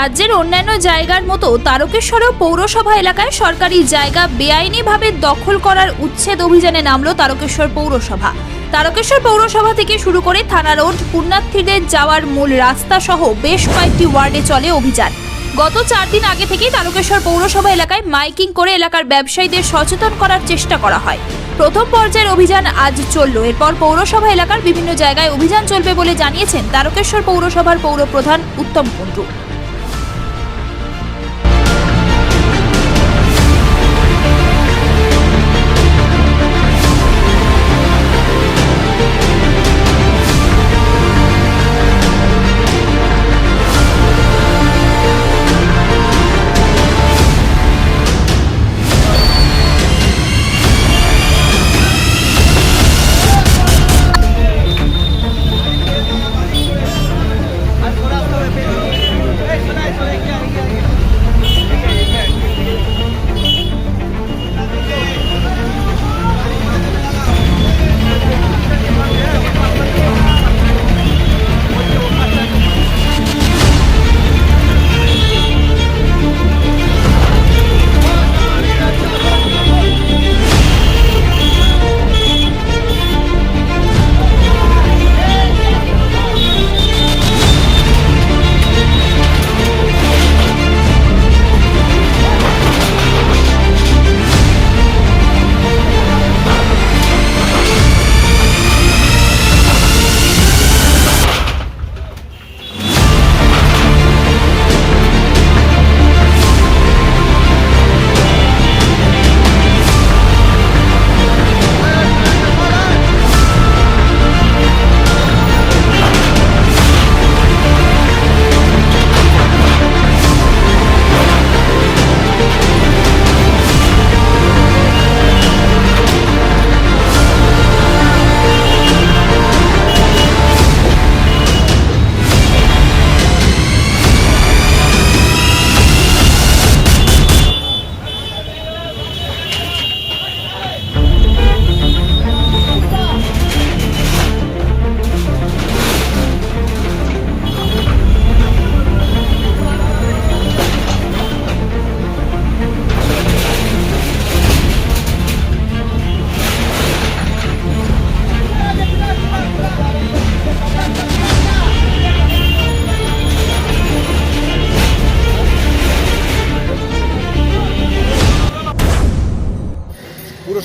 রাজ্যের অন্যান্য জায়গার মতো তারকেশ্বরেও পৌরসভা এলাকায় সরকারি জায়গা বেআইনিভাবে দখল করার উচ্ছেদ অভিযানে নামলো তারকেশ্বর পৌরসভা। তারকেশ্বর পৌরসভা থেকে শুরু করে থানা রোড, পুণ্যার্থীদের যাওয়ার মূল রাস্তা সহ বেশ কয়েকটি ওয়ার্ডে চলে অভিযান। গত চার দিন আগে থেকেই তারকেশ্বর পৌরসভা এলাকায় মাইকিং করে এলাকার ব্যবসায়ীদের সচেতন করার চেষ্টা করা হয়। প্রথম পর্যায়ের অভিযান আজ চলল। এরপর পৌরসভা এলাকার বিভিন্ন জায়গায় অভিযান চলবে বলে জানিয়েছেন তারকেশ্বর পৌরসভার পৌরপ্রধান উত্তম কুণ্ডু।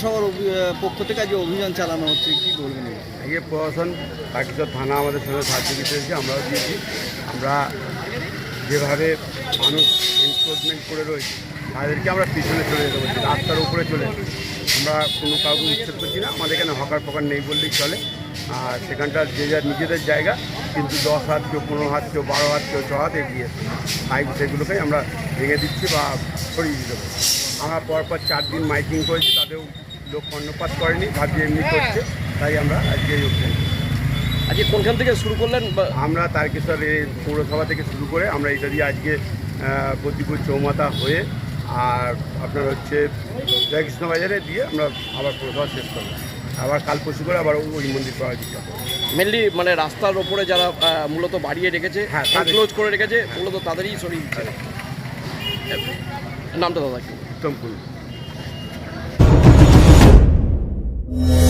পুরসভার পক্ষ থেকে আজ অভিযান চালানো হচ্ছে, কি বলবেন? আগে প্রশাসন বাকিসব থানা আমাদের সঙ্গে সাহায্য দিয়েছে আমরাও দিয়েছি আমরা যেভাবে মানুষ এনক্রোচমেন্ট করে রয়েছে, তাদেরকে আমরা পিছনে চলে যেতে বলছি, রাস্তার উপরে চলে। আমরা কোনো কাউকে উচ্ছেদ করছি না, আমাদের এখানে হকার ফকার নেই বললেই চলে আর সেখানটার যে যার নিজেদের জায়গা, কিন্তু দশ হাত কেউ পনেরো হাত, কেউ বারো হাত, কেউ ছ হাত এগিয়ে পাইপ সেগুলোকেই আমরা ভেঙে দিচ্ছি বা সরিয়ে দিতে পারি আমরা পরপর চার দিন মাইকিং করেছি, তাতেও লোক কর্ণপাত করেনি ভাবছি এমনি করছে। তাই আমরা আজকে আজকে কোনখান থেকে শুরু করলেন আমরা তারকেশ্বর পৌরসভা থেকে শুরু করে আমরা এটা দিয়ে আজকে বদ্যিপুর চৌমাথা হয়ে আর আপনার হচ্ছে জয়কৃষ্ণ বাজারে দিয়ে আমরা আবার পৌরসভা শেষ করব আবার কাল পরশু করে আবার ওই মন্দির পাওয়া দিতে মেনলি মানে রাস্তার ওপরে যারা মূলত বাড়িয়ে রেখেছে হ্যাঁ, ক্লোজ করে রেখেছে মূলত তাদেরই সরিয়ে দিচ্ছে। নামটা দাদা কুল Thank you.